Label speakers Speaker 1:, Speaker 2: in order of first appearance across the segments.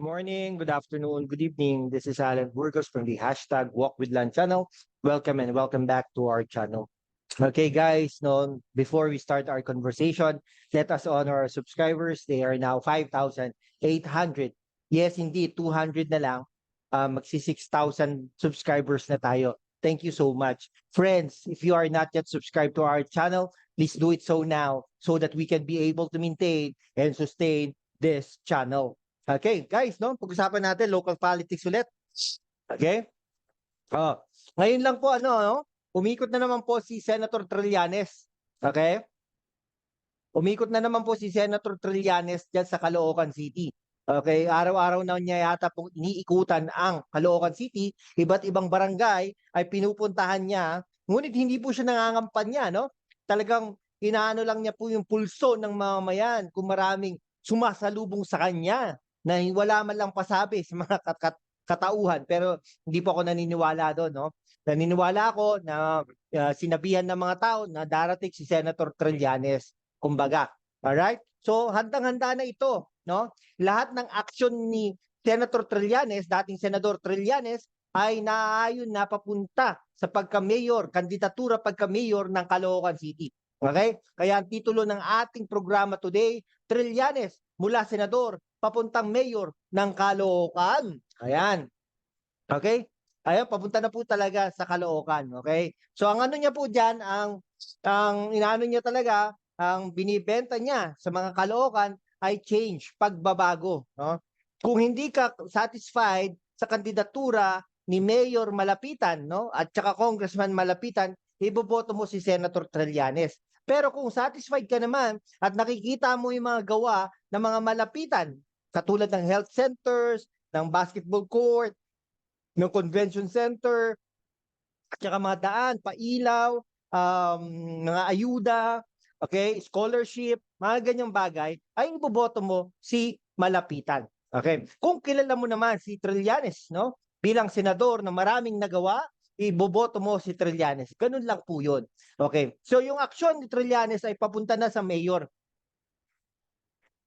Speaker 1: morning, good afternoon, good evening. This is Alan Burgos from the hashtag Walk with Land channel. Welcome and welcome back to our channel. Okay, guys, no, before we start our conversation, let us honor our subscribers. They are now 5,800. Yes, indeed, 200 na lang. Uh, magsi 6,000 subscribers na tayo. Thank you so much. Friends, if you are not yet subscribed to our channel, please do it so now so that we can be able to maintain and sustain this channel. Okay, guys, no? Pag-usapan natin local politics ulit. Okay? Oh, ngayon lang po ano, no? Umikot na naman po si Senator Trillanes. Okay? Umikot na naman po si Senator Trillanes diyan sa Caloocan City. Okay, araw-araw na niya yata pong iniikutan ang Caloocan City, iba't ibang barangay ay pinupuntahan niya, ngunit hindi po siya nangangampanya, no? Talagang inaano lang niya po yung pulso ng mamamayan kung maraming sumasalubong sa kanya na wala man lang pasabi sa mga kat- kat- katauhan. Pero hindi po ako naniniwala doon no? Naniniwala ako na uh, sinabihan ng mga tao na darating si Senator Trillanes kumbaga. Alright? So handang-handa na ito no? Lahat ng aksyon ni Senator Trillanes dating Senador Trillanes ay naaayon na papunta sa pagka-mayor kandidatura pagka-mayor ng Caloocan City. Okay? Kaya ang titulo ng ating programa today, Trillanes mula senador papuntang mayor ng Caloocan. Ayan. Okay? Ayan, papunta na po talaga sa Caloocan. Okay? So ang ano niya po diyan, ang ang inaano niya talaga, ang binibenta niya sa mga Caloocan ay change, pagbabago, no? Kung hindi ka satisfied sa kandidatura ni Mayor Malapitan, no? At saka Congressman Malapitan, iboboto mo si Senator Trillanes. Pero kung satisfied ka naman at nakikita mo yung mga gawa ng mga malapitan, katulad ng health centers, ng basketball court, ng convention center, at saka mga daan, pailaw, um, mga ayuda, okay, scholarship, mga ganyang bagay, ay iboboto mo si malapitan. Okay? Kung kilala mo naman si Trillanes, no? Bilang senador na maraming nagawa, iboboto mo si Trillanes. Ganun lang po yun. Okay. So yung aksyon ni Trillanes ay papunta na sa mayor.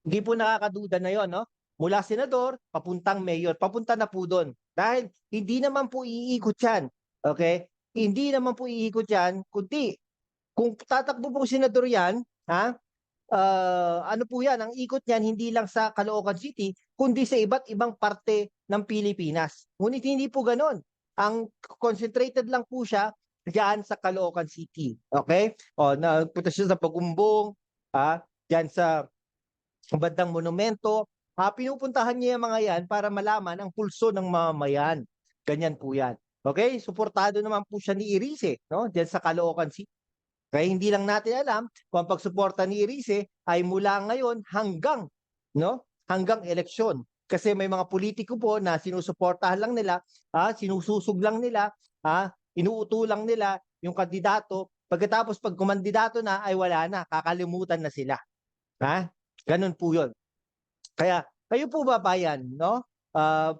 Speaker 1: Hindi po nakakaduda na yon, no? Mula senador, papuntang mayor. Papunta na po doon. Dahil hindi naman po iikot yan. Okay? Hindi naman po iikot yan, kundi kung tatakbo po senador yan, ha? Uh, ano po yan, ang ikot niyan hindi lang sa Caloocan City, kundi sa iba't ibang parte ng Pilipinas. Ngunit hindi po ganon ang concentrated lang po siya diyan sa Caloocan City. Okay? O, nagpunta siya sa Pagumbong, ah, diyan sa bandang monumento. Ah, pinupuntahan niya yung mga yan para malaman ang pulso ng mamamayan. Ganyan po yan. Okay? Suportado naman po siya ni Irise, no? Diyan sa Caloocan City. Kaya hindi lang natin alam kung ang pagsuporta ni Irise ay mula ngayon hanggang, no? Hanggang eleksyon. Kasi may mga politiko po na sinusuportahan lang nila, ah, sinususog lang nila, ah, inuuto lang nila yung kandidato. Pagkatapos pag kumandidato na ay wala na, kakalimutan na sila. Ha? Ganun po 'yon. Kaya kayo po ba bayan, no? Uh,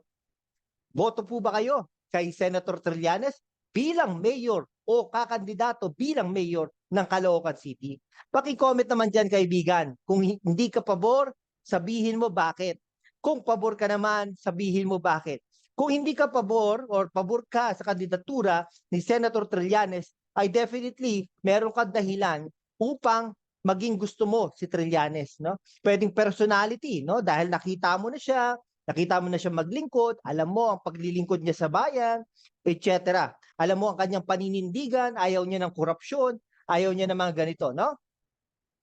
Speaker 1: boto po ba kayo kay Senator Trillanes bilang mayor o kakandidato bilang mayor ng Caloocan City? Paki-comment naman diyan kaibigan. Kung hindi ka pabor, sabihin mo bakit. Kung pabor ka naman, sabihin mo bakit. Kung hindi ka pabor or pabor ka sa kandidatura ni Senator Trillanes, ay definitely meron ka dahilan upang maging gusto mo si Trillanes, no? Pwedeng personality, no? Dahil nakita mo na siya, nakita mo na siya maglingkod, alam mo ang paglilingkod niya sa bayan, etc. Alam mo ang kanyang paninindigan, ayaw niya ng korupsyon, ayaw niya ng mga ganito, no?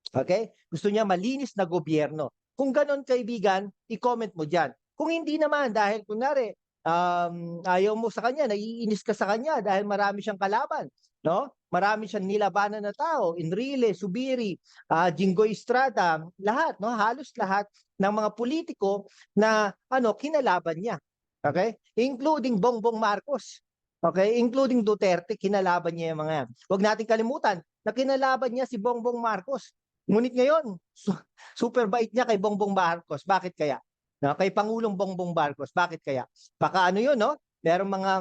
Speaker 1: Okay? Gusto niya malinis na gobyerno. Kung ganon kaibigan, i-comment mo dyan. Kung hindi naman dahil kunwari um, ayaw mo sa kanya, naiinis ka sa kanya dahil marami siyang kalaban, no? Marami siyang nilabanan na tao, Enrile, Subiri, uh, Jinggoy Estrada, lahat, no? Halos lahat ng mga politiko na ano kinalaban niya. Okay? Including Bongbong Marcos. Okay? Including Duterte, kinalaban niya yung mga yan. Huwag nating kalimutan na kinalaban niya si Bongbong Marcos. Ngunit ngayon, su- super bait niya kay Bongbong Marcos. Bakit kaya? No, kay Pangulong Bongbong Marcos. Bakit kaya? Baka ano 'yun, no? Merong mga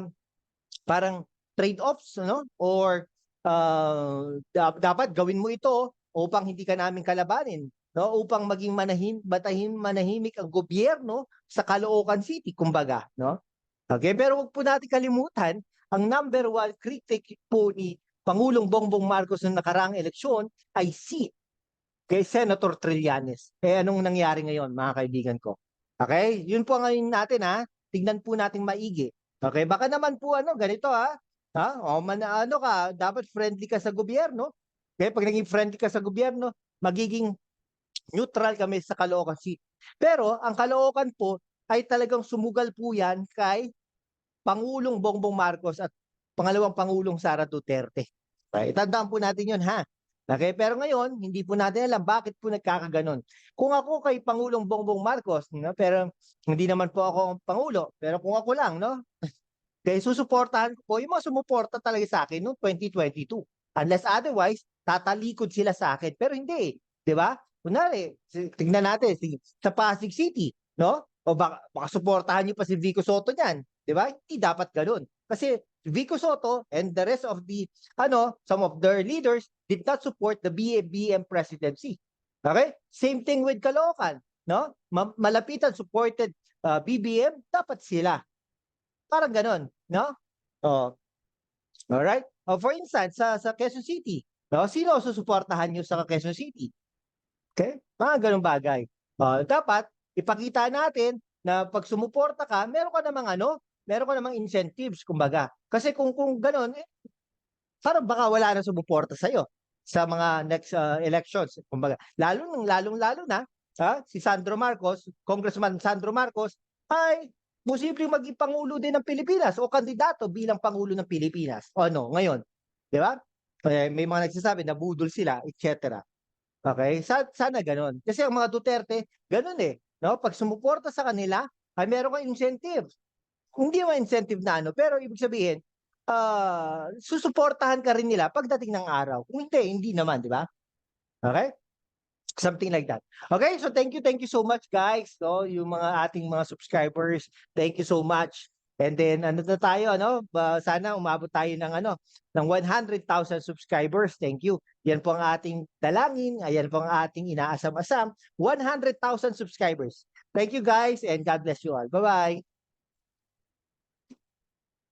Speaker 1: parang trade-offs, no? Or uh, dapat gawin mo ito upang hindi ka namin kalabanin. no, upang maging manahim, matahim, manahimik ang gobyerno sa Caloocan City, kumbaga, no? Okay, pero wag po natin kalimutan, ang number one critic po ni Pangulong Bongbong Marcos ng nakaraang eleksyon ay si kay Senator Trillanes. Eh anong nangyari ngayon, mga kaibigan ko? Okay? Yun po ngayon natin ha. Tignan po natin maigi. Okay, baka naman po ano, ganito ha. Ha? O man ano ka, dapat friendly ka sa gobyerno. Kaya pag naging friendly ka sa gobyerno, magiging neutral kami sa Caloocan City. Pero ang Caloocan po ay talagang sumugal po yan kay Pangulong Bongbong Marcos at pangalawang Pangulong Sara Duterte. Okay, tandaan po natin yun ha. Okay, pero ngayon, hindi po natin alam bakit po nagkakaganon. Kung ako kay Pangulong Bongbong Marcos, no, pero hindi naman po ako ang Pangulo, pero kung ako lang, no, kaya susuportahan ko po yung mga sumuporta talaga sa akin noong 2022. Unless otherwise, tatalikod sila sa akin. Pero hindi, di ba? Kunwari, tignan natin, sa Pasig City, no? O baka, baka suportahan niyo pa si Vico Soto niyan, di ba? Hindi dapat ganun. Kasi Vico Soto and the rest of the, ano, some of their leaders did not support the BBM presidency. Okay? Same thing with Caloocan, no? Ma- malapitan supported uh, BBM, dapat sila. Parang ganun, no? Oh. All right? Oh, for instance, sa sa Quezon City, no? Sino susuportahan niyo sa Quezon City? Okay? Mga ganung bagay. Oh, dapat ipakita natin na pag sumuporta ka, meron ka namang ano, meron ka namang incentives, kumbaga. Kasi kung kung ganun, eh, parang baka wala na sumuporta sa iyo sa mga next uh, elections, kumbaga. Lalo nang lalong lalo na ha, si Sandro Marcos, Congressman Sandro Marcos ay posibleng maging pangulo din ng Pilipinas o kandidato bilang pangulo ng Pilipinas. O ano, ngayon, 'di ba? Eh, may mga nagsasabi na budol sila, etc. Okay? Sa, sana ganun. Kasi ang mga Duterte, ganun eh. No? Pag sumuporta sa kanila, ay meron kang incentive. Hindi mo incentive na ano, pero ibig sabihin, ah susuportahan ka rin nila pagdating ng araw. Kung hindi, hindi naman, di ba? Okay? Something like that. Okay, so thank you, thank you so much guys. No, yung mga ating mga subscribers, thank you so much. And then ano na tayo, ano? Ba, sana umabot tayo ng ano, ng 100,000 subscribers. Thank you. Yan po ang ating dalangin, ayan po ang ating inaasam-asam, 100,000 subscribers. Thank you guys and God bless you all. Bye-bye.